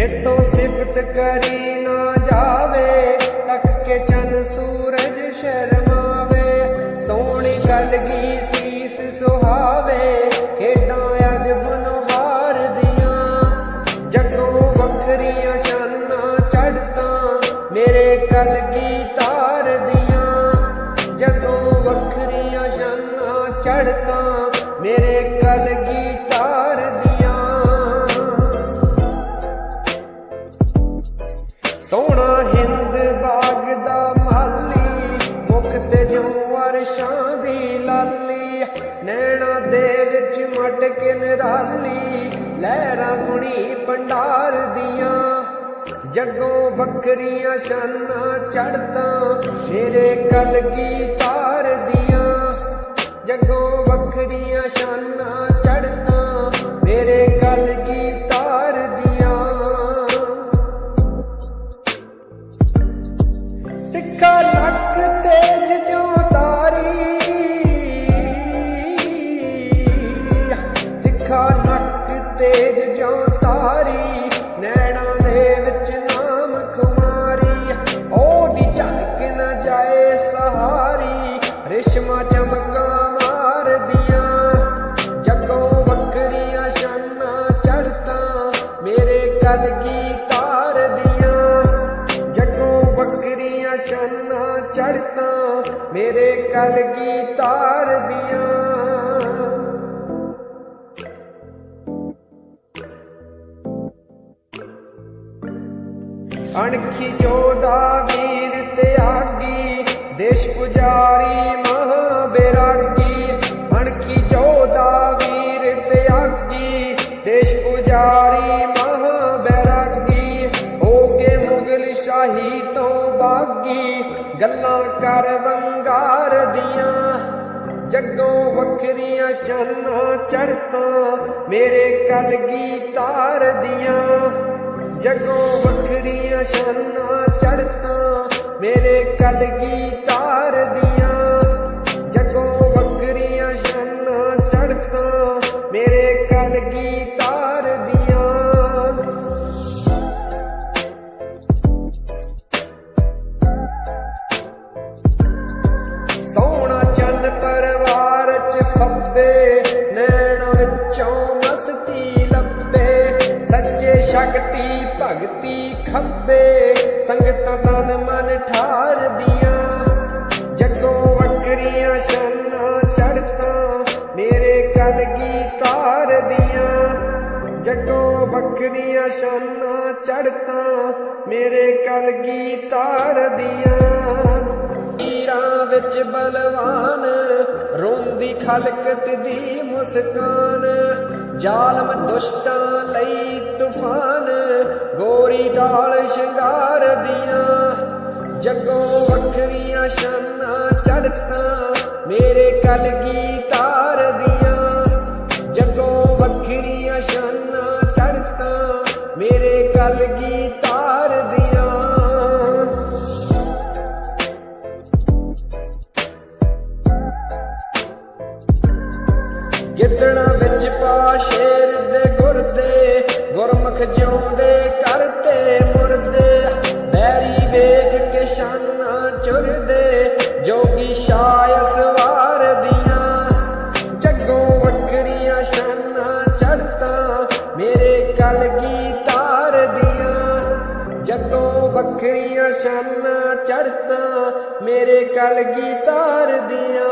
ਇਸ ਤੋਂ ਸਿਫਤ ਕਰੀ ਨਾ ਜਾਵੇ, ਤੱਕ ਕੇ ਚੰਨ ਸੂਰਜ ਸ਼ਰਮਾਵੇ। ਸੋਹਣੀ ਕਲਗੀ ਸੀਸ ਸੁਹਾਵੇ, ਖੇਡਾਂ ਅੱਜ ਬਨਹਾਰ ਦੀਆਂ। ਜੱਗੋਂ ਵੱਖਰੀਆਂ ਸ਼ਾਨਾਂ ਚੜ੍ਹਤਾਂ, ਮੇਰੇ ਕਲਗੀ ਤਾਰ ਦੀਆਂ। ਜਦੋਂ ਵੱਖਰੀਆਂ ਸ਼ਾਨਾਂ ਚੜ੍ਹਤਾਂ ਸੋਹਣਾ ਹਿੰਦ ਬਾਗ ਦਾ ਮਾਲੀ, ਮੁਖ ਤੇ ਜੋ ਅਰਸ਼ਾਂ ਦੀ ਲਾਲੀ, ਨੈਣਾ ਦੇ ਵਿੱਚ ਮਟਕ ਨਿਰਾਲੀ, ਲਹਿਰਾਂ ਗੁਣੀ ਪੰਡਾਰ ਦੀਆਂ, ਜੱਗੋਂ ਵੱਖਰੀਆਂ ਸ਼ਾਨਾਂ ਚੜ੍ਹਤਾਂ ਮੇਰੇ ਕਲਗੀ ਤਾਰ ਦੀਆਂ, ਜੱਗੋਂ ਵੱਖਰੀਆਂ ਸ਼ਾਨਾਂ ਚੜ੍ਹਤਾਂ, ਮੇਰੇ ਕਲਗੀ ਤਾਰ ਤਿੱਖਾ ਨੱਕ ਤੇਜ ਜੋ ਤਾਰੀ, ਨੈਣਾ ਦੇ ਵਿੱਚ ਨਾਮ ਖੁਮਾਰੀ। ਉਹਦੀ ਝਲਕ ਨਾ ਜਾਏ ਸਹਾਰੀ, ਰਿਸ਼ਮਾ ਚਮਕਾਂ ਮਾਰਦੀਆਂ। ਜੱਗੋਂ ਬੱਕਰੀਆਂ ਸ਼ਾਨਾਂ ਚੜ੍ਹਤਾਂ, ਮੇਰੇ ਕਲਗੀ ਤਾਰ ਦੀਆਂ ਜੱਗੋਂ ਬੱਕਰੀਆਂ ਸ਼ਾਨਾਂ ਚੜ੍ਹਤਾਂ, ਮੇਰੇ ਕਲਗੀ ਤਾਰ ਅਣਖੀ ਜੋਦਾ ਵੀਰ ਤਿਆਗੀ, ਦੇਸ਼ ਪੁਜਾਰੀ ਮਹਾ ਬੇਰਾਗੀ ਅਣਖੀ ਜੋਦਾ ਵੀਰ ਤਿਆਗੀ, ਦੇਸ਼ ਪੁਜਾਰੀ ਮਹਾ ਬੈਰਾਗੀ ਹੋ ਕੇ ਮੁਗਲ ਸ਼ਾਹੀ ਤੋਂ ਬਾਗੀ, ਗੱਲਾਂ ਕਰ ਵੰਗਾਰ ਦੀਆਂ। ਜੱਗੋਂ ਵੱਖਰੀਆਂ ਸ਼ਾਨਾਂ ਚੜ੍ਹਤਾਂ, ਮੇਰੇ ਕਲਗੀ ਤਾਰ ਦੀਆਂ। ਜਗੋਂ ਵੱਖਰੀਆਂ ਸ਼ਾਨਾਂ ਚੜ੍ਹਤਾਂ ਮੇਰੇ ਕਲਗੀ ਸ਼ਕਤੀ ਭਗਤੀ ਖੱਬੇ ਸੰਗਤਾਂ ਤਨ ਮਨ ਠਾਰਦੀਆਂ। ਦੀਆਂ ਜੱਗੋਂ ਵੱਖਰੀਆਂ ਸ਼ਾਨਾਂ ਚੜ੍ਹਤਾਂ, ਮੇਰੇ ਕਲਗੀ ਤਾਰਦੀਆਂ। ਦੀਆਂ ਜੱਗੋਂ ਵੱਖਰੀਆਂ ਸ਼ਾਨਾਂ ਚੜ੍ਹਤਾਂ, ਮੇਰੇ ਕਲਗੀ ਤਾਰਦੀਆਂ। ਹੀਰਾਂ ਵਿੱਚ ਬਲਵਾਨ, ਰੋਂਦੀ ਖਲਕਤ ਦੀ ਮੁਸਕਾਨ। ਜ਼ਾਲਮ ਦੁਸ਼ਟਾਂ ਲਈ ਤੂਫਾਨ ਗੋਰੀ ਢਾਲ ਸ਼ਿੰਗਾਰ ਦੀਆਂ। ਜੱਗੋਂ ਵੱਖਰੀਆਂ ਸ਼ਾਨਾਂ ਚੜ੍ਹਤਾਂ ਮੇਰੇ ਕਲਗੀ ਗਿੱਦੜਾਂ ਵਿੱਚ ਪਾ ਸ਼ੇਰ ਦੇ ਗੁਰਦੇ, ਗੁਰਮੁਖ ਜਿਉਂਦੇ ਕਰਤੇ ਮੁਰਦੇ। ਬੈਰੀ ਵੇਖ ਕੇ ਸ਼ਾਨਾਂ ਚੁਰਦੇ, ਜੋਗੀ ਸ਼ਾਇ ਸਵਾਰ ਦੀਆਂ। ਜੱਗੋਂ ਵੱਖਰੀਆਂ ਸ਼ਾਨਾਂ ਚੜ੍ਹਤਾਂ, ਮੇਰੇ ਕਲਗੀ ਤਾਰ ਦੀਆਂ। ਜੱਗੋਂ ਵੱਖਰੀਆਂ ਸ਼ਾਨਾਂ ਚੜ੍ਹਤਾਂ, ਮੇਰੇ ਕਲਗੀ ਤਾਰ ਦੀਆਂ।